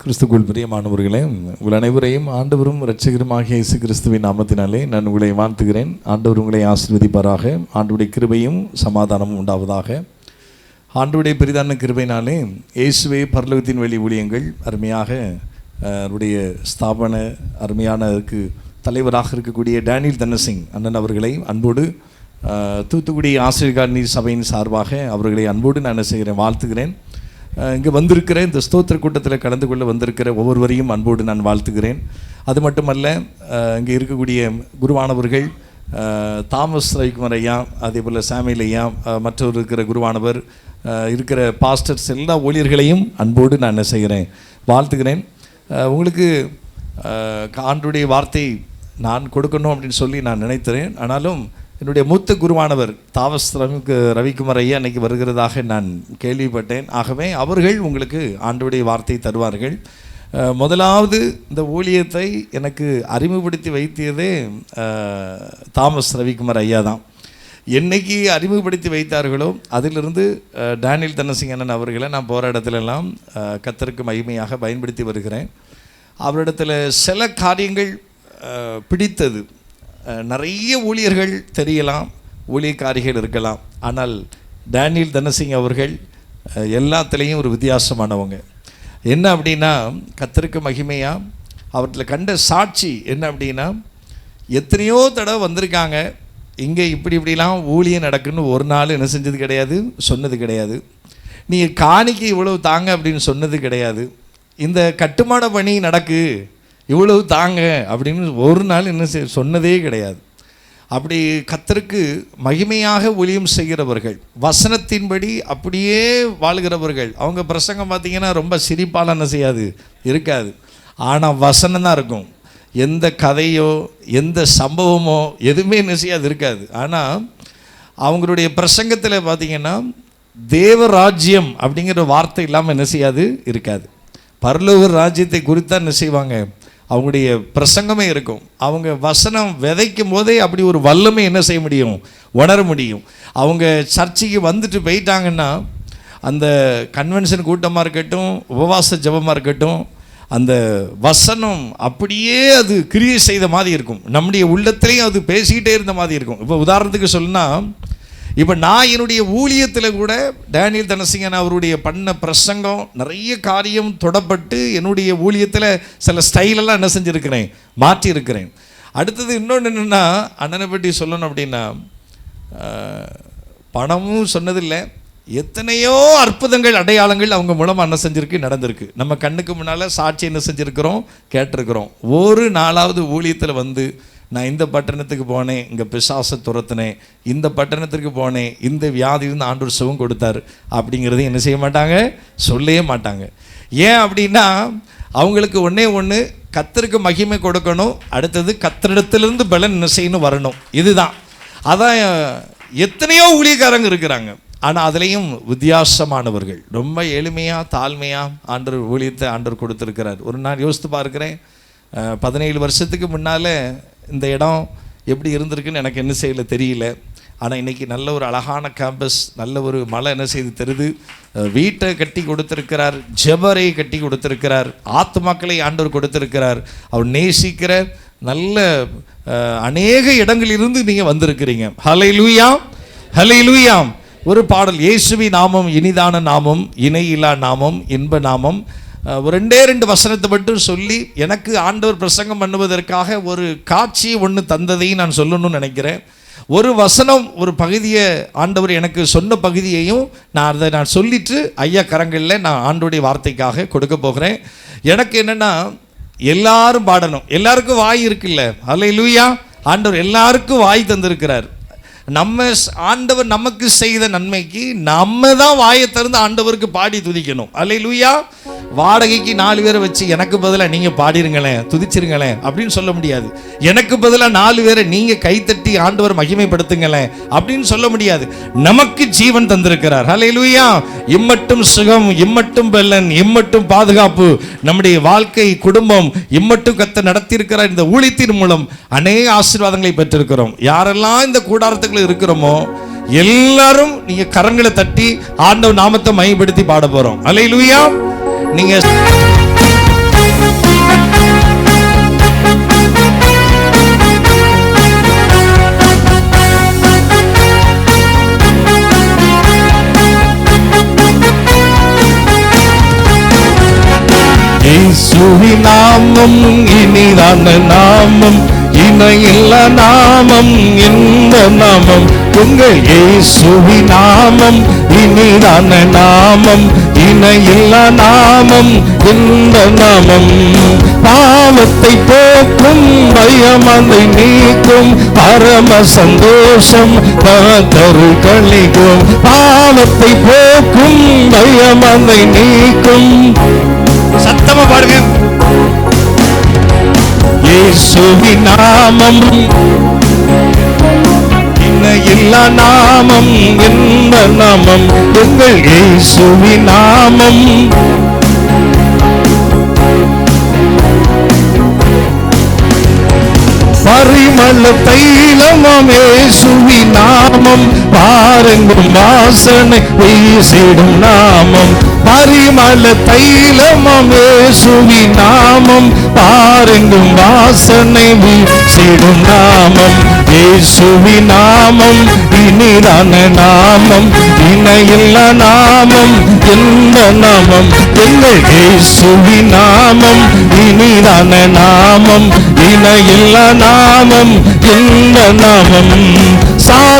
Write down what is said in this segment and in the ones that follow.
கிறிஸ்துக்குள் பிரியமானவர்களே உங்கள் அனைவரையும் ஆண்டவரும் இரட்சகருமாகிய இயேசு கிறிஸ்துவின் நாமத்தினாலே நான் உங்களை வாழ்த்துகிறேன். ஆண்டவர் உங்களை ஆசிர்வதிப்பாராக. ஆண்டுடைய கிருபையும் சமாதானமும் உண்டாவதாக. ஆண்டுடைய பெரிதான கிருபையினாலே இயேசுவே பரலோகத்தின் வெளி ஊழியங்கள் அருமையாக அவருடைய ஸ்தாபன அருமையானதுக்கு தலைவராக இருக்கக்கூடிய டேனியல் தனசிங் அண்ணன் அவர்களை அன்போடு தூத்துக்குடி தூத்துக்குடி ஆசிரியர் சபையின் சார்பாக அவர்களை அன்போடு நான் என்ன செய்கிறேன் வாழ்த்துகிறேன். இங்கே வந்திருக்கிற இந்த ஸ்தோத்திர கூட்டத்தில் கலந்து கொள்ள வந்திருக்கிற ஒவ்வொருவரையும் அன்போடு நான் வாழ்த்துகிறேன். அது மட்டுமல்ல இங்கே இருக்கக்கூடிய குருவானவர்கள் தாமஸ் ரவிக்குமார் ஐயா அதே போல் சாமியல் ஐயா மற்றவர் இருக்கிற குருவானவர் இருக்கிற பாஸ்டர்ஸ் எல்லா ஊழியர்களையும் அன்போடு நான் என்ன செய்கிறேன் வாழ்த்துகிறேன் உங்களுக்கு ஆண்டுடைய வார்த்தை நான் கொடுக்கணும் அப்படின்னு சொல்லி நான் நினைத்தேன். ஆனாலும் என்னுடைய மூத்த குருவானவர் தாவஸ் ரவிக்கு ரவிக்குமார் ஐயா அன்னைக்கு வருகிறதாக நான் கேள்விப்பட்டேன். ஆகவே அவர்கள் உங்களுக்கு ஆண்டுடைய வார்த்தை தருவார்கள். முதலாவது இந்த ஊழியத்தை எனக்கு அறிமுகப்படுத்தி வைத்தியதே தாமஸ் ரவிக்குமார் ஐயா தான். என்னைக்கு அறிமுகப்படுத்தி வைத்தார்களோ அதிலிருந்து அஹ், டேனியல் தனசிங்கண்ணன் அவர்களை நான் போகிற இடத்துலலாம் மகிமையாக பயன்படுத்தி வருகிறேன். அவரிடத்தில் சில காரியங்கள் பிடித்தது. நிறைய ஊழியர்கள் தெரியலாம் ஊழியக்காரிகள் இருக்கலாம். ஆனால் டேனியல் தனசிங் அவர்கள் எல்லாத்துலேயும் ஒரு வித்தியாசமானவங்க. என்ன அப்படின்னா கத்தருக்கு மகிமையாக அவற்றில் கண்ட சாட்சி என்ன அப்படின்னா எத்தனையோ தடவை வந்திருக்காங்க. இங்கே இப்படி இப்படிலாம் ஊழியம் நடக்குன்னு ஒரு நாள் என்ன செஞ்சது கிடையாது? சொன்னது கிடையாது. நீங்கள் காணிக்கு இவ்வளவு தாங்க அப்படின்னு சொன்னது கிடையாது. இந்த கட்டுமான பணி நடக்கு. இவ்வளவு தாங்க அப்படின்னு ஒரு நாள் என்ன செய் சொன்னதே கிடையாது. அப்படி கத்தருக்கு மகிமையாக ஒளியும் செய்கிறவர்கள் வசனத்தின்படி அப்படியே வாழ்கிறவர்கள் அவங்க பிரசங்கம் பார்த்தீங்கன்னா ரொம்ப சிரிப்பால் என்ன செய்யாது? இருக்காது. ஆனால் வசனம் தான் இருக்கும். எந்த கதையோ எந்த சம்பவமோ எதுவுமே என்ன செய்யாது? இருக்காது. ஆனால் அவங்களுடைய பிரசங்கத்தில் பார்த்தீங்கன்னா தேவராஜ்யம் அப்படிங்கிற வார்த்தை இல்லாமல் என்ன செய்யாது? இருக்காது. பரலோக ராஜ்யத்தை குறித்தா என்ன செய்வாங்க? அவங்களுடைய பிரசங்கமே இருக்கும். அவங்க வசனம் விதைக்கும் போதே அப்படி ஒரு வல்லமை என்ன செய்ய முடியும்? உணர முடியும். அவங்க சர்ச்சைக்கு வந்துட்டு போயிட்டாங்கன்னா அந்த கன்வென்ஷன் கூட்டமாக இருக்கட்டும் உபவாச ஜெபமாக இருக்கட்டும் அந்த வசனம் அப்படியே அது கிரியை செய்த மாதிரி இருக்கும். நம்முடைய உள்ளத்திலையும் அது பேசிக்கிட்டே இருந்த மாதிரி இருக்கும். இப்போ உதாரணத்துக்கு சொன்னால் இப்போ நான் என்னுடைய ஊழியத்தில் கூட டேனியல் தனசிங்கன் அவருடைய பண்ண பிரசங்கம் நிறைய காரியம் தொடப்பட்டு என்னுடைய ஊழியத்தில் சில ஸ்டைலெல்லாம் என்ன செஞ்சுருக்கிறேன் மாற்றியிருக்கிறேன். அடுத்தது இன்னொன்று என்னென்னா அண்ணனை பற்றி சொல்லணும் அப்படின்னா பணமும் சொன்னதில்லை. எத்தனையோ அற்புதங்கள் அடையாளங்கள் அவங்க மூலமாக என்ன செஞ்சிருக்கு நடந்திருக்கு. நம்ம கண்ணுக்கு முன்னால் சாட்சி என்ன செஞ்சுருக்கிறோம் கேட்டிருக்கிறோம். ஒரு நாளாவது ஊழியத்தில் வந்து நான் இந்த பட்டணத்துக்கு போனேன் இங்கே பிசாசை துரத்துனேன். இந்த பட்டணத்திற்கு போனேன் இந்த வியாதியிலிருந்து ஆண்டூர் சுகம் கொடுத்தார். அப்படிங்கிறதையும் என்ன செய்ய மாட்டாங்க? சொல்லவே மாட்டாங்க. ஏன் அப்படின்னா அவங்களுக்கு ஒன்றே ஒன்று கத்தருக்கு மகிமை கொடுக்கணும் அடுத்தது கத்தரிடத்திலிருந்து பலன் என்ன செய்யணும் வரணும். இதுதான். அதான் எத்தனையோ ஊழியக்காரங்க இருக்கிறாங்க. ஆனால் அதுலேயும் வித்தியாசமானவர்கள். ரொம்ப எளிமையாக தாழ்மையாக ஆண்டர் ஊழியத்தை ஆண்டர் கொடுத்துருக்கிறார். ஒரு நாள் யோசித்து பார்க்குறேன். பதினேழு வருஷத்துக்கு முன்னால் இந்த இடம் எப்படி இருந்திருக்குன்னு எனக்கு என்ன செய்யல தெரியல. ஆனால் இன்னைக்கு நல்ல ஒரு அழகான கேம்பஸ் நல்ல ஒரு மலை என்ன செய்து தருது. வீட்டை கட்டி கொடுத்துருக்கிறார் ஜபரை கட்டி கொடுத்துருக்கிறார் ஆத்மாக்களை ஆண்டவர் கொடுத்துருக்கிறார். அவர் நேசிக்கிற நல்ல அநேக இடங்களிலிருந்து நீங்கள் வந்திருக்கிறீங்க. ஹலை லூயாம் ஹலை லூயாம் ஒரு பாடல் இயேசுவி நாமம் இனிதான நாமம் இணையிலா நாமம் இன்ப நாமம். ரெண்டே ரெண்டு வசனத்தை மட்டும் சொல்லி எனக்கு ஆண்டவர் பிரசங்கம் பண்ணுவதற்காக ஒரு காட்சி ஒன்று தந்ததையும் நான் சொல்லணும்னு நினைக்கிறேன். ஒரு வசனம் ஒரு பகுதியை ஆண்டவர் எனக்கு சொன்ன பகுதியையும் நான் அதை நான் சொல்லிட்டு ஐயா கரங்களில் நான் ஆண்டோடைய வார்த்தைக்காக கொடுக்க போகிறேன். எனக்கு என்னென்னா எல்லாரும் பாடணும். எல்லாருக்கும் வாய் இருக்குல்ல. அல்ல லூயா ஆண்டவர் எல்லாருக்கும் வாய் தந்திருக்கிறார். நம்ம ஆண்டவர் நமக்கு செய்த நன்மைக்கு நம்ம தான் வாயை திறந்து ஆண்டவருக்கு பாடி துதிக்கணும். அல்ல லூயா வாடகைக்கு நாலு பேரை வச்சு எனக்கு பதிலாக நீங்கள் பாடிருங்களேன் துதிச்சிருங்களேன் அப்படின்னு சொல்ல முடியாது. எனக்கு பதிலாக நாலு பேரை நீங்கள் கைத்தட்டி ஆண்டவர் மகிமைப்படுத்துங்களேன் அப்படின்னு சொல்ல முடியாது. நமக்கு ஜீவன் தந்திருக்கிறார். ஹலே லூயா இம்மட்டும் சுகம் இம்மட்டும் பெல்லன் இம்மட்டும் பாதுகாப்பு. நம்முடைய வாழ்க்கை குடும்பம் இம்மட்டும் கத்த நடத்தியிருக்கிறார் இந்த ஊழியத்தின் மூலம் அநேக ஆசீர்வாதங்களை பெற்றிருக்கிறோம். யாரெல்லாம் இந்த கூடாரத்துக்குள்ள இருக்கிறோமோ எல்லாரும் நீங்க கரங்களை தட்டி ஆண்டவ நாமத்தை மையப்படுத்தி பாட போறோம். அலை லூயா நீங்கள் இயேசுவி நாமம் இனிதான நாமம் இணையில்ல நாமம் இந்த நாமம். உங்கள் இயேசுவி நாமம் இனிதான நாமம் இணையில்ல நாமம் இந்த நாமம். பாவத்தை போக்கும் பயமதை நீக்கும் பரம சந்தோஷம் தரு கழிக்கும். பாவத்தை போக்கும் பயமதை நீக்கும். சத்தமா பாருங்க இயேசுவி நாமம். என்ன இல்லா நாமம் என்ன நாமம் எங்கள் இயேசுவி நாமம். பரிமள தைலமம் இயேசுவி நாமம் பாருங்கும் வாசனை வீசிடும் நாமம். பரிமள தைலமே சுவி நாமம் பாருங்கும் வாசனை வீசிடும் நாமம். இயேசுவி நாமம் இனிதான நாமம் இணையில்ல நாமம் எந்த நாமம்? எங்கள் இயேசுவி நாமம் இனிதான நாமம் இணையில்ல நாமம் எந்த நாமம்?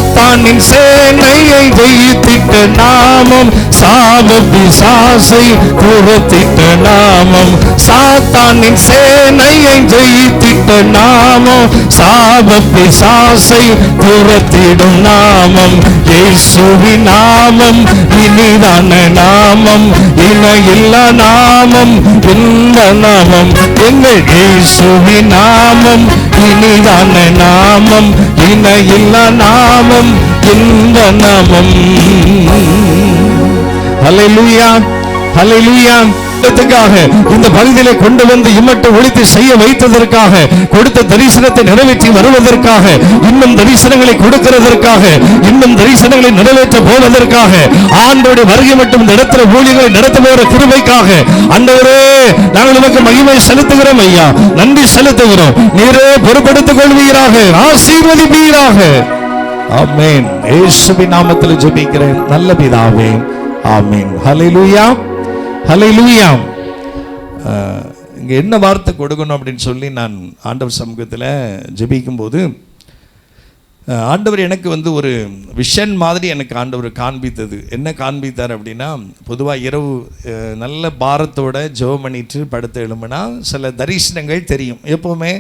சாத்தானின் சேனையை ஜெயித்திட்ட நாமம் சாப பிசாசை துரத்திட்ட நாமம். சாத்தானின் சேனையை ஜெயித்திட்ட நாமம் சாப பிசாசை துரத்திடும் நாமம். இயேசுவி நாமம் இனிதான நாமம். இணையில்ல நாமம் இந்த நாமம். எங்கள் இயேசுவி நாமம் இனிதான நாமம் இணையில்ல நாமம் இந்த நாமம். ஹalleluya ஹalleluya. க்காக இந்த பகுதியிலே கொண்டு வந்து இம்மட்டு ஒழித்து செய்ய வைத்ததற்காக கொடுத்த தரிசனத்தை நிறைவேற்றி வருவதற்காக இன்னும் தரிசனங்களை கொடுக்கிறதற்காக இன்னும் தரிசனங்களை நிறைவேற்ற போவதற்காக ஆண்டோட வருகை மட்டும் இந்த இடத்துல ஊழியர்களை நடத்த போகிற கிருபைக்காக ஆண்டவரே நாங்கள் உனக்கு மகிமை செலுத்துகிறோம் ஐயா. நன்றி செலுத்துகிறோம். நீரே பொறுப்படுத்திக் கொள்வீராக. ஆசீர்வதிப்பீராக. ஆமேன். ஏசுபி நாமத்தில் ஜெபிக்கிறேன். நல்ல பிதாவே. ஆமென். ஹalleluya. ஹலை அஹ், இங்கே என்ன வார்த்தை கொடுக்கணும் அப்படின்னு சொல்லி நான் ஆண்டவர் சமூகத்தில் ஜெபிக்கும்போது ஆண்டவர் எனக்கு வந்து ஒரு விஷன் மாதிரி எனக்கு ஆண்டவர் காண்பித்தது. என்ன காண்பித்தார் அப்படின்னா பொதுவாக இரவு நல்ல பாரத்தோட ஜெபம் பண்ணிட்டு படுத்து எழும்புனா சில தரிசனங்கள் தெரியும். எப்போவுமே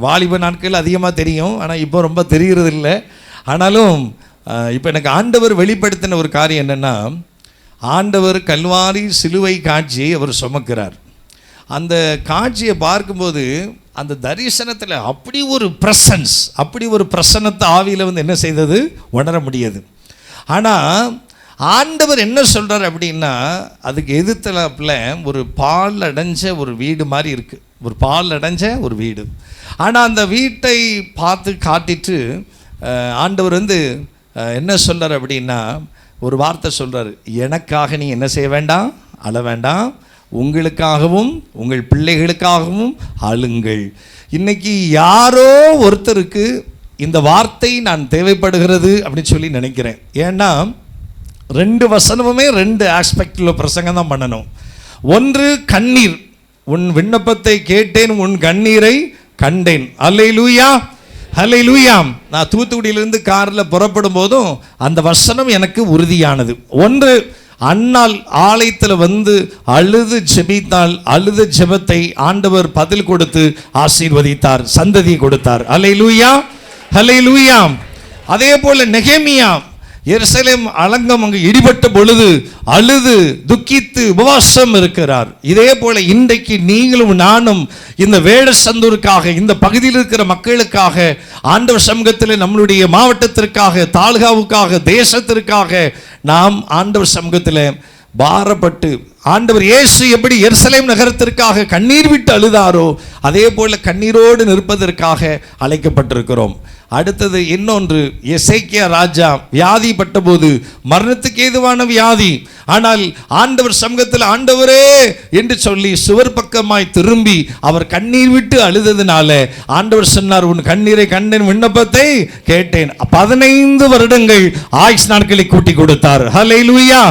வாலிப நாட்கள் அதிகமாக தெரியும். ஆனால் இப்போ ரொம்ப தெரிகிறது இல்லை ஆனாலும் இப்போ எனக்கு ஆண்டவர் வெளிப்படுத்தின ஒரு காரியம் என்னென்னா ஆண்டவர் கல்வாரி சிலுவை காட்சியை அவர் சுமக்கிறார். அந்த காட்சியை பார்க்கும்போது அந்த தரிசனத்தில் அப்படி ஒரு ப்ரெசன்ஸ் அப்படி ஒரு பிரசன்னத்தை ஆவியில் வந்து என்ன செய்தது? உணர முடியாது. ஆனால் ஆண்டவர் என்ன சொல்கிறார் அப்படின்னா அதுக்கு எதிர்த்தலாப்பில் ஒரு பால் அடைஞ்ச ஒரு வீடு மாதிரி இருக்குது ஒரு பால் அடைஞ்ச ஒரு வீடு. ஆனால் அந்த வீட்டை பார்த்து காட்டிட்டு ஆண்டவர் வந்து என்ன சொல்கிறார் அப்படின்னா ஒரு வார்த்தை சொல்கிறார் எனக்காக நீ என்ன செய்ய வேண்டாம்? அழ வேண்டாம். உங்களுக்காகவும் உங்கள் பிள்ளைகளுக்காகவும் அழுங்கள். இன்றைக்கி யாரோ ஒருத்தருக்கு இந்த வார்த்தை நான் தேவைப்படுகிறது அப்படின்னு சொல்லி நினைக்கிறேன். ஏன்னா ரெண்டு வசனமுமே ரெண்டு ஆஸ்பெக்டில் பிரசங்கம் தான் பண்ணணும். ஒன்று கண்ணீர். உன் விண்ணப்பத்தை கேட்டேன் உன் கண்ணீரை கண்டேன். அல்லை லூயா ஹலை லூயாம் நான் தூத்துக்குடியிலிருந்து காரில் புறப்படும் போதும் அந்த வசனம் எனக்கு உறுதியானது. ஒன்று அண்ணால் ஆலயத்தில் வந்து அழுது ஜெபித்தால் அழுது ஜெபத்தை ஆண்டவர் பதில் கொடுத்து ஆசீர்வதித்தார் சந்ததி கொடுத்தார். அலை லூயா ஹலை லூயாம் அதே போல நெகேமியா. எருசலேம் அலங்கம் அங்கு இடிபட்ட பொழுது அழுது துக்கித்து உபவாசம் இருக்கிறார். இதே போல இன்றைக்கு நீங்களும் நானும் இந்த வேடசந்தூருக்காக இந்த பகுதியில் இருக்கிற மக்களுக்காக ஆண்டவர் சமூகத்தில் நம்மளுடைய மாவட்டத்திற்காக தாலுகாவுக்காக தேசத்திற்காக நாம் ஆண்டவர் சமூகத்தில் பாரப்பட்டு ஆண்டவர் இயேசு எப்படி எருசலேம் நகரத்திற்காக கண்ணீர் விட்டு அழுதாரோ அதே போல கண்ணீரோடு நிற்பதற்காக அழைக்கப்பட்டிருக்கிறோம். அடுத்தது இன்னொன்று எசைக்கிய ராஜா வியாதிப்பட்ட போது மரணத்துக்கு ஏதுவான வியாதி. ஆனால் ஆண்டவர் சமூகத்தில் ஆண்டவரே என்று சொல்லி சுவர் பக்கமாய் திரும்பி அவர் கண்ணீர் விட்டு அழுததுனால ஆண்டவர் சொன்னார் உன் கண்ணீரை கண்டேன் விண்ணப்பத்தை கேட்டேன். பதினைந்து வருடங்கள் ஆயுஷ் நாட்களை கூட்டி கொடுத்தார். ஹalleluya.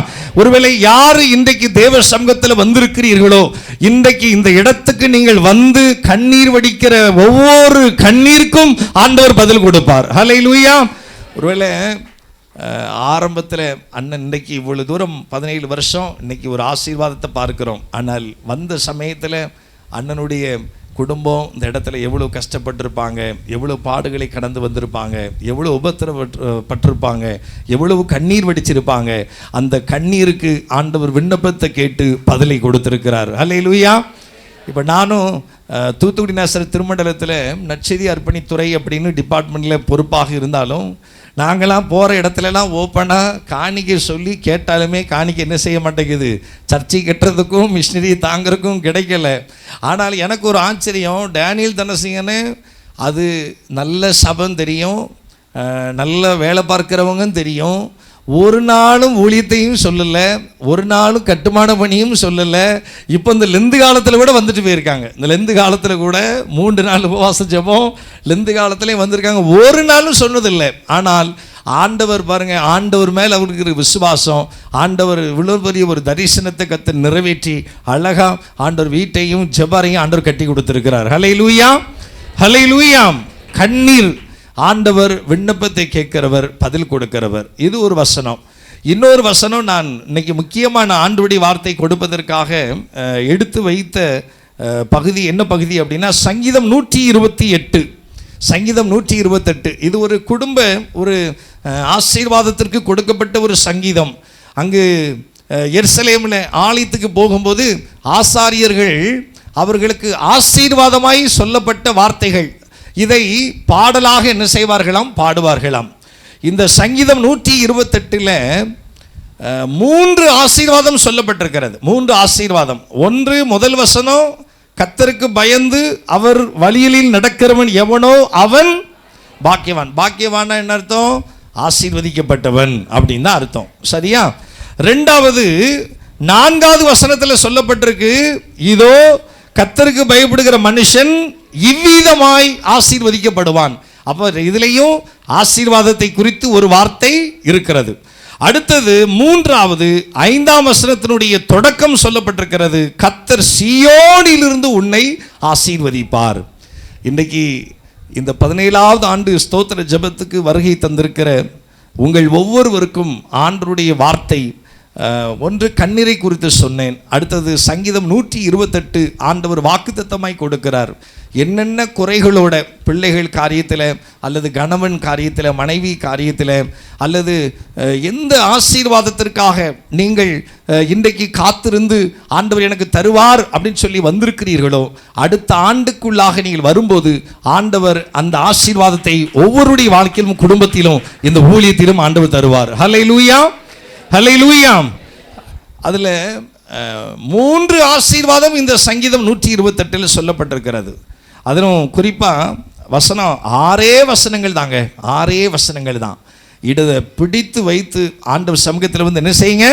ஒருவேளை யார் இன்றைக்கு தேவ சமூகத்தில் வந்திருக்கிறீர்களோ இன்றைக்கு இந்த இடத்துக்கு நீங்கள் வந்து கண்ணீர் வடிக்கிற ஒவ்வொரு கண்ணீருக்கும் ஆண்டவர் பதில் கொடுப்பார். லூயா ஒருவேளை ஆரம்பத்தில் அண்ணன் இன்னைக்கு இவ்வளோ தூரம் பதினேழு வருஷம் இன்னைக்கு ஒரு ஆசீர்வாதத்தை பார்க்குறோம். ஆனால் வந்த சமயத்தில் அண்ணனுடைய குடும்பம் இந்த இடத்துல எவ்வளோ கஷ்டப்பட்டிருப்பாங்க எவ்வளோ பாடுகளை கடந்து வந்திருப்பாங்க எவ்வளோ உபத்திரப்பட்டிருப்பாங்க எவ்வளவு கண்ணீர் வடிச்சிருப்பாங்க. அந்த கண்ணீருக்கு ஆண்டவர் விண்ணப்பத்தை கேட்டு பதிலை கொடுத்துருக்கிறார். அல்லேலூயா இப்போ நானும் தூத்துக்குடி நேசர் திருமண்டலத்தில் நற்செய்தி அர்ப்பணித்துறை அப்படின்னு டிபார்ட்மெண்ட்டில் பொறுப்பாக இருந்தாலும் நாங்களாம் போகிற இடத்துலலாம் ஓப்பனாக காணிக்கை சொல்லி கேட்டாலுமே காணிக்கை என்ன செய்ய மாட்டேங்குது? சர்ச்சை கட்டுறதுக்கும் மிஷினரி தாங்கிறதுக்கும் கிடைக்கல. ஆனால் எனக்கு ஒரு ஆச்சரியம். டேனியல் தனசிங்கன்னு அது நல்ல சபம் தெரியும். நல்ல வேலை பார்க்குறவங்க தெரியும். ஒரு நாளும் ஊழியத்தையும் சொல்லலை ஒரு நாளும் கட்டுமான பணியும் சொல்லலை. இப்போ இந்த லெந்து காலத்தில் கூட வந்துட்டு போயிருக்காங்க. இந்த லெந்து காலத்தில் கூட மூன்று நாள் உபவாச ஜெபம் லெந்து காலத்துலேயும் வந்திருக்காங்க. ஒரு நாளும் சொன்னதில்லை. ஆனால் ஆண்டவர் பாருங்கள் ஆண்டவர் மேல் அவருக்கு இருக்கிற விசுவாசம் ஆண்டவர் இவ்வளோ பெரிய ஒரு தரிசனத்தை கத்து நிறைவேற்றி அழகா ஆண்டவர் வீட்டையும் ஜபாரையும் ஆண்டவர் கட்டி கொடுத்துருக்கிறார். ஹலை லூயாம் ஹலை லூயாம் கண்ணீர் ஆண்டவர் விண்ணப்பத்தை கேட்கிறவர் பதில் கொடுக்கிறவர். இது ஒரு வசனம். இன்னொரு வசனம் நான் இன்னைக்கு முக்கியமான ஆண்டுபடி வார்த்தை கொடுப்பதற்காக எடுத்து வைத்த பகுதி என்ன பகுதி அப்படின்னா சங்கீதம் நூற்றி இருபத்தி எட்டு. சங்கீதம் நூற்றி இருபத்தெட்டு இது ஒரு குடும்ப ஒரு ஆசீர்வாதத்திற்கு கொடுக்கப்பட்ட ஒரு சங்கீதம். அங்கு எர்சலேமில் ஆலயத்துக்கு போகும்போது ஆசாரியர்கள் அவர்களுக்கு ஆசீர்வாதமாய் சொல்லப்பட்ட வார்த்தைகள். இதை பாடலாக என்ன செய்வார்களாம்? பாடுவார்களாம். இந்த சங்கீதம் நூற்றி இருபத்தெட்டில் மூன்று ஆசீர்வாதம் சொல்லப்பட்டிருக்கிறது. மூன்று ஆசீர்வாதம். ஒன்று முதல் வசனம் கத்தருக்கு பயந்து அவர் வழியில் நடக்கிறவன் எவனோ அவன் பாக்கியவான். பாக்கியவான என்ன அர்த்தம்? ஆசீர்வதிக்கப்பட்டவன் அப்படின்னு தான் அர்த்தம். சரியா? ரெண்டாவது நான்காவது வசனத்தில் சொல்லப்பட்டிருக்கு இதோ கத்தருக்கு பயப்படுகிற மனுஷன் இவ்விதமாய் ஆசீர்வதிக்கப்படுவான். அப்போ இதுலேயும் ஆசீர்வாதத்தை குறித்து ஒரு வார்த்தை இருக்கிறது. அடுத்தது மூன்றாவது ஐந்தாம் வசனத்தினுடைய தொடக்கம் சொல்லப்பட்டிருக்கிறது. கத்தர் சியோனிலிருந்து உன்னை ஆசீர்வதிப்பார். இன்றைக்கு இந்த பதினேழாவது ஆண்டு ஸ்தோத்திர ஜெபத்துக்கு வருகை தந்திருக்கிற உங்கள் ஒவ்வொருவருக்கும் ஆண்டருடைய வார்த்தை ஒன்று கண்ணீரை குறித்து சொன்னேன். அடுத்தது சங்கீதம் நூற்றி இருபத்தெட்டு ஆண்டவர் வாக்குத்தத்தமாய் கொடுக்கிறார். என்னென்ன குறைகளோட பிள்ளைகள் காரியத்தில் அல்லது கணவன் காரியத்தில் மனைவி காரியத்தில் அல்லது எந்த ஆசீர்வாதத்திற்காக நீங்கள் இன்றைக்கு காத்திருந்து ஆண்டவர் எனக்கு தருவார் அப்படின்னு சொல்லி வந்திருக்கிறீர்களோ அடுத்த ஆண்டுக்குள்ளாக நீங்கள் வரும்போது ஆண்டவர் அந்த ஆசீர்வாதத்தை ஒவ்வொருடைய வாழ்க்கையிலும் குடும்பத்திலும் இந்த ஊழியத்திலும் ஆண்டவர் தருவார். ஹலை லூயா ஹலை லூயாம் அதில் மூன்று ஆசீர்வாதம் இந்த சங்கீதம் நூற்றி இருபத்தெட்டில் சொல்லப்பட்டிருக்கிறது. அதிலும் குறிப்பாக வசனம் ஆறே வசனங்கள் தாங்க. ஆறே வசனங்கள் தான். இடதை பிடித்து வைத்து ஆண்டவர் சமூகத்தில் வந்து என்ன செய்யுங்க?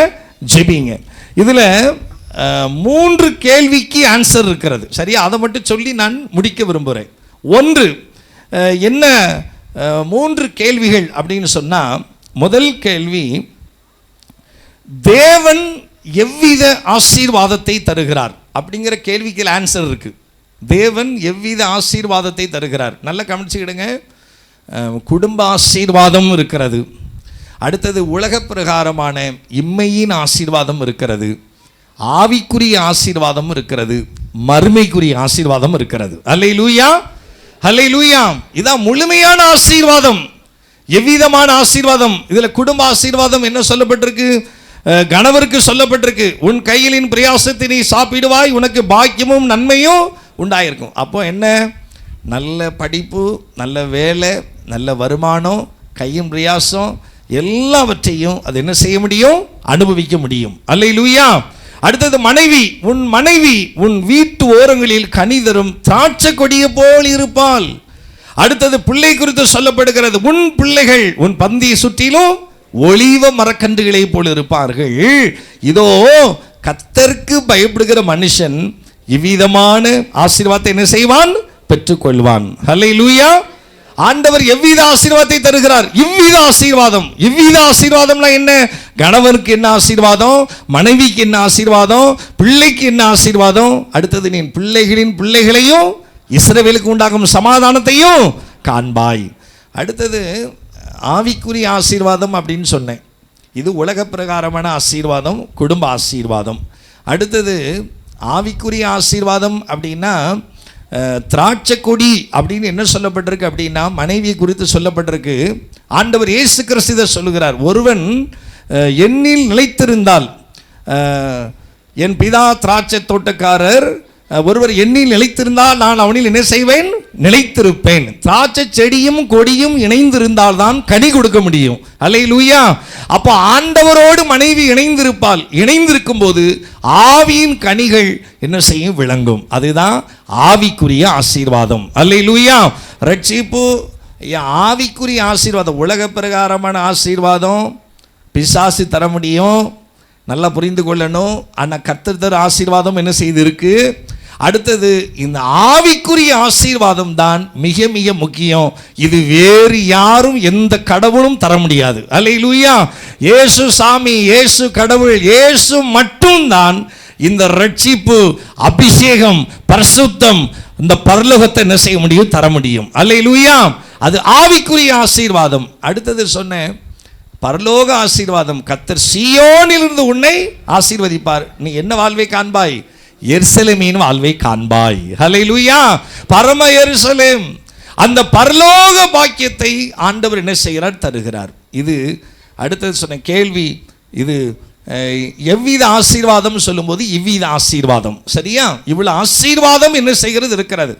ஜெபிங்க. இதில் மூன்று கேள்விக்கு ஆன்சர் இருக்கிறது. சரியா? அதை மட்டும் சொல்லி நான் முடிக்க விரும்புகிறேன் ஒன்று என்ன மூன்று கேள்விகள் அப்படின்னு சொன்னால் முதல் கேள்வி தேவன் எவ்வித ஆசீர்வாதத்தை தருகிறார்? அப்படிங்கிற கேள்விக்கு ஆன்சர் இருக்குது தேவன் எவ்வித ஆசீர்வாதத்தை தருகிறார்? நல்லா கவனிச்சுக்கிடுங்க. குடும்ப ஆசீர்வாதம் இருக்கிறது. அடுத்தது உலக பிரகாரமான இம்மையின் ஆசீர்வாதம் இருக்கிறது. ஆவிக்குரிய ஆசீர்வாதம் இருக்கிறது. மறுமைக்குரிய ஆசீர்வாதம் இருக்கிறது. அல்லை லூயா அல்லை லூயா இதான் முழுமையான ஆசீர்வாதம். எவ்விதமான ஆசீர்வாதம்? இதில் குடும்ப ஆசீர்வாதம் என்ன சொல்லப்பட்டிருக்கு? கணவருக்கு சொல்லப்பட்டிருக்கு உன் கையிலின் பிரயாசத்தை நீ சாப்பிடுவாய் உனக்கு பாக்கியமும் நன்மையும் உண்டாயிருக்கும். அப்போ என்ன? நல்ல படிப்பு நல்ல வேலை நல்ல வருமானம் கையும் பிரயாசம் எல்லாவற்றையும் அது என்ன செய்ய முடியும்? அனுபவிக்க முடியும். அல்லை லூயா அடுத்தது மனைவி உன் மனைவி உன் வீட்டு ஓரங்களில் கணிதரும் திராட்சை கொடியை போல் இருப்பாள். அடுத்தது பிள்ளை குறித்து சொல்லப்படுகிறது உன் பிள்ளைகள் உன் பந்தியை சுற்றிலும் ஒளிவ மரக்கன்றுகளை போல் இருப்பார்கள். இதோ கத்தருக்கு பயப்படுகிற மனுஷன் இவ்விதமான ஆசீர்வாதத்தை என்ன செய்வான்? பெற்றுக்கொள்வான். ஹலை லூயா ஆண்டவர் எவ்வித ஆசீர்வாதத்தை தருகிறார்? இவ்வித ஆசீர்வாதம். இவ்வித ஆசீர்வாதம்னா என்ன? கணவனுக்கு என்ன ஆசீர்வாதம்? மனைவிக்கு என்ன ஆசீர்வாதம்? பிள்ளைக்கு என்ன ஆசீர்வாதம்? அடுத்தது நீ பிள்ளைகளின் பிள்ளைகளையும் இஸ்ரவேலுக்கு உண்டாகும் சமாதானத்தையும் காண்பாய். அடுத்தது ஆவிக்குரிய ஆசீர்வாதம் அப்படின்னு சொன்னேன். இது உலக பிரகாரமான ஆசீர்வாதம் குடும்ப ஆசீர்வாதம். அடுத்தது ஆவிக்குரிய ஆசீர்வாதம் அப்படின்னா திராட்சை கொடி அப்படின்னு என்ன சொல்லப்பட்டிருக்கு அப்படின்னா மனைவி குறித்து சொல்லப்பட்டிருக்கு. ஆண்டவர் இயேசு கிறிஸ்து சொல்லுகிறார். ஒருவன் எண்ணில் என்னில் நிலைத்திருந்தால் என் பிதா திராட்சை தோட்டக்காரர் ஒருவர் எண்ணில் நிலைத்திருந்தால் நான் அவனில் என்ன செய்வேன்? நிலைத்திருப்பேன். திராட்சை செடியும் கொடியும் இணைந்திருந்தால் தான் கனி கொடுக்க முடியும். அல்லை லூயா அப்போ ஆண்டவரோடு மனைவி இணைந்திருப்பால் இணைந்திருக்கும் போது ஆவியின் கனிகள் என்ன செய்யும்? விளங்கும். அதுதான் ஆவிக்குரிய ஆசீர்வாதம். அல்லை லூயா ரட்சிப்பு ஐயா, ஆவிக்குரிய ஆசீர்வாதம். உலக பிரகாரமான ஆசீர்வாதம். பிசாசு தர முடியும். நல்லா புரிந்து கொள்ளணும். ஆனால் கர்த்தர் தர ஆசீர்வாதம் என்ன செய்திருக்கு? அடுத்தது இந்த ஆவிக்குரிய ஆசீர்வாதம் தான் மிக மிக முக்கியம். இது வேறு யாரும் எந்த கடவுளும் தர முடியாது. அல்லேலூயா. ஏசு சாமி இயேசு கடவுள் இயேசு மட்டும்தான் இந்த ரட்சிப்பு அபிஷேகம் பரிசுத்தம் இந்த பரலோகத்தை என்ன செய்ய முடியும்? தர முடியும். அல்லேலூயா. அது ஆவிக்குரிய ஆசீர்வாதம். அடுத்தது சொன்னேன் பரலோக ஆசீர்வாதம். கத்தர் சியோனிலிருந்து உன்னை ஆசீர்வதிப்பார். நீ என்ன வாழ்வை காண்பாய்? எருசலேமின் வாழ்வை காண்பாய். ஹalleluya பரம எருசலேம். அந்த பரலோக பாக்கியத்தை ஆண்டவர் என்ன செய்கிறார்? தருகிறார். இது அடுத்தது சொன்ன கேள்வி. இது எவ்வித ஆசீர்வாதம் சொல்லும்போது இவ்வித ஆசீர்வாதம். சரியா? இவ்வளோ ஆசீர்வாதம் என்ன செய்கிறது இருக்கிறது.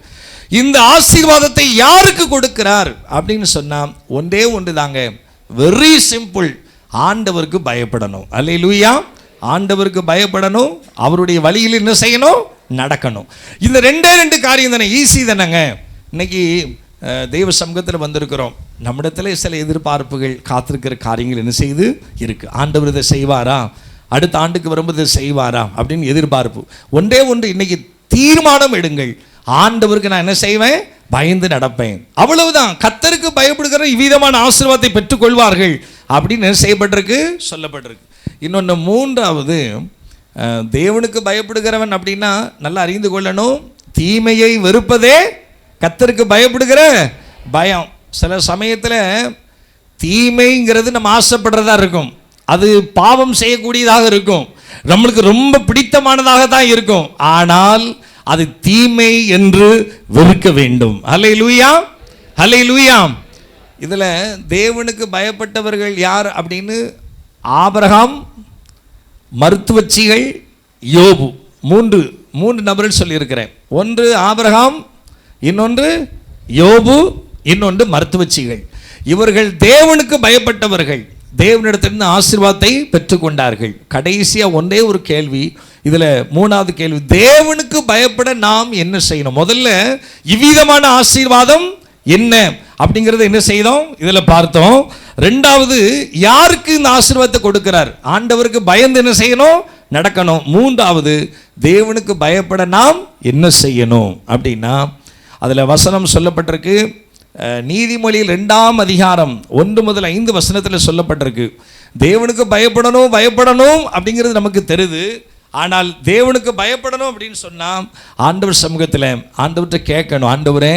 இந்த ஆசீர்வாதத்தை யாருக்கு கொடுக்கிறார்? அப்படின்னு சொன்னா ஒன்றே ஒன்று தாங்க. வெரி சிம்பிள் ஆண்டவருக்கு பயப்படணும். அல்லேலூயா ஆண்டவருக்கு பயப்படணும் அவருடைய வழியில் என்ன செய்யணும்? நடக்கணும். இந்த ரெண்டே ரெண்டு காரியம் தானே ஈஸி தானேங்க. இன்னைக்கு தெய்வ சமூகத்தில் வந்திருக்கிறோம். நம்மிடத்தில் சில எதிர்பார்ப்புகள் காத்திருக்கிற காரியங்கள் என்ன செய்யுது இருக்குது ஆண்டவர் இதை செய்வாரா? அடுத்த ஆண்டுக்கு வரும்போது இதை செய்வாரா? அப்படின்னு எதிர்பார்ப்பு. ஒன்றே ஒன்று இன்னைக்கு தீர்மானம் எடுங்கள். ஆண்டவருக்கு நான் என்ன செய்வேன்? பயந்து நடப்பேன். அவ்வளவுதான். கத்தருக்கு பயப்படுகிற இவ்விதமான ஆசீர்வாதத்தை பெற்றுக்கொள்வார்கள் அப்படின்னு என்ன செய்யப்பட்டிருக்கு? சொல்லப்பட்டிருக்கு. இன்னொன்று மூன்றாவது தேவனுக்கு பயப்படுகிறவன் அப்படின்னா நல்லா அறிந்து கொள்ளணும். தீமையை வெறுப்பதே கத்தருக்கு பயப்படுகிற பயம். சில சமயத்தில் தீமைங்கிறது நம்ம ஆசைப்படுறதா இருக்கும். அது பாவம் செய்யக்கூடியதாக இருக்கும். நம்மளுக்கு ரொம்ப பிடித்தமானதாக தான் இருக்கும். ஆனால் அது தீமை என்று வெறுக்க வேண்டும். ஹலை லூயாம் ஹலை லூயாம் இதில் தேவனுக்கு பயப்பட்டவர்கள் யார் அப்படின்னு ஆபரகாம் மருத்துவச்சிகள் யோபு. மூன்று மூன்று நபர்கள் சொல்லியிருக்கிறேன். ஒன்று ஆபரகாம் இன்னொன்று யோபு இன்னொன்று மருத்துவச்சிகள். இவர்கள் தேவனுக்கு பயப்பட்டவர்கள். தேவனிடத்திலிருந்து ஆசீர்வாதத்தை பெற்றுக்கொண்டார்கள். கடைசியாக ஒன்றே ஒரு கேள்வி. இதில் மூணாவது கேள்வி தேவனுக்கு பயப்பட நாம் என்ன செய்யணும்? முதல்ல இவ்விதமான ஆசீர்வாதம் என்ன அப்படிங்கிறத என்ன செய்தோம்? இதில் பார்த்தோம். ரெண்டாவது யாருக்கு இந்த ஆசீர்வாதத்தை கொடுக்கிறார்? ஆண்டவருக்கு பயந்து என்ன செய்யணும்? நடக்கணும். மூன்றாவது தேவனுக்கு பயப்பட நாம் என்ன செய்யணும்? அப்படின்னா அதில் வசனம் சொல்லப்பட்டிருக்கு. நீதிமொழியில் ரெண்டாம் அதிகாரம் ஒன்று முதல் ஐந்து வசனத்தில் சொல்லப்பட்டிருக்கு. தேவனுக்கு பயப்படணும் பயப்படணும் அப்படிங்கிறது நமக்கு தெரியுது. ஆனால் தேவனுக்கு பயப்படணும் அப்படின்னு சொன்னால் ஆண்டவர் சமூகத்தில் ஆண்டவர்கிட்ட கேட்கணும். ஆண்டவரே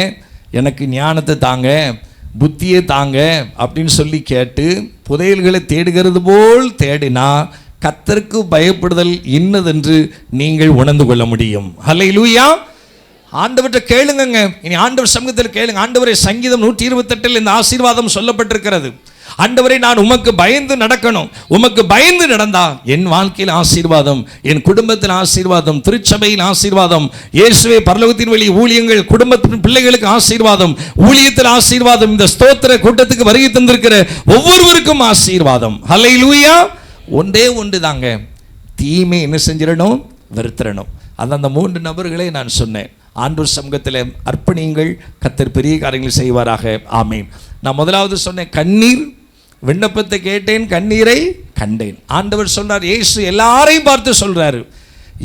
எனக்கு ஞானத்தை தாங்க புத்தியை தாங்க அப்படின்னு சொல்லி கேட்டு புதையல்களை தேடுகிறது போல் தேடினா கத்தருக்கு பயப்படுதல் இன்னதென்று நீங்கள் உணர்ந்து கொள்ள முடியும். ஹலை லூயா ஆண்டவற்றை கேளுங்கங்க. இனி ஆண்டவர் சமூகத்தில் கேளுங்க. ஆண்டவரை சங்கீதம் நூற்றி இருபத்தெட்டில் இந்த ஆசீர்வாதம் சொல்லப்பட்டிருக்கிறது. ஆண்டவரே நான் உமக்கு பயந்து நடக்கணும். உமக்கு பயந்து நடந்தா என் வாழ்க்கையில் ஆசீர்வாதம் என் குடும்பத்தில் ஆசீர்வாதம் திருச்சபையில் ஆசீர்வாதம் இயேசுவை பரலோகத்தின் வழி ஊழியங்கள் குடும்பத்தின் பிள்ளைகளுக்கு ஆசீர்வாதம் ஊழியத்தில் ஆசீர்வாதம் இந்த ஸ்தோத்திர கூட்டத்துக்கு வருகை தந்திருக்கிற ஒவ்வொருவருக்கும் ஆசீர்வாதம். ஹலை லூயா ஒன்றே ஒன்று தாங்க தீமை என்ன செஞ்சிடணும்? வெறுத்திடணும். அந்த அந்த மூன்று நபர்களை நான் சொன்னேன். ஆண்டூர் சமூகத்தில் அர்ப்பணியுங்கள். கத்தர் பெரிய காரியங்கள் செய்வாராக. ஆமேன். நான் முதலாவது சொன்னேன் கண்ணீர் விண்ணப்பத்தை கேட்டேன் கண்ணீரை கண்டேன். ஆண்டவர் சொல்றார் ஏசு எல்லாரையும் பார்த்து சொல்றாரு.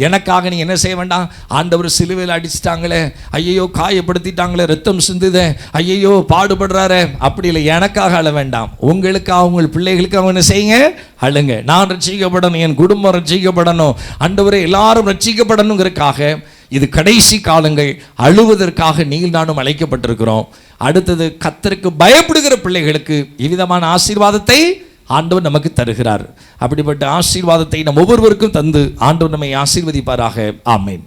எனக்காக நீ என்ன செய்ய வேண்டாம்? ஆண்டவர் சிலுவையில் அடிச்சிட்டாங்களே. ஐயையோ காயப்படுத்திட்டாங்களே ரத்தம் சிந்துதே. ஐயையோ பாடுபடுறாரு. அப்படி இல்லை எனக்காக அழ வேண்டாம். உங்களுக்காக உங்கள் பிள்ளைகளுக்கு அவங்க என்ன செய்யுங்க? அழுங்க. நான் ரசிக்கப்படணும் என் குடும்பம் ரசிக்கப்படணும் ஆண்டவரை எல்லாரும் ரட்சிக்கப்படணுங்கிறதுக்காக இது கடைசி காலங்கள். அழுவதற்காக நீங்கள் நானும் அழைக்கப்பட்டிருக்கிறோம். அடுத்தது கத்தருக்கு பயப்படுகிற பிள்ளைகளுக்கு இவ்விதமான ஆசீர்வாதத்தை ஆண்டவர் நமக்கு தருகிறார். அப்படிப்பட்ட ஆசீர்வாதத்தை நம் ஒவ்வொருவருக்கும் தந்து ஆண்டவர் நம்மை ஆசீர்வதிப்பாராக. ஆமேன்.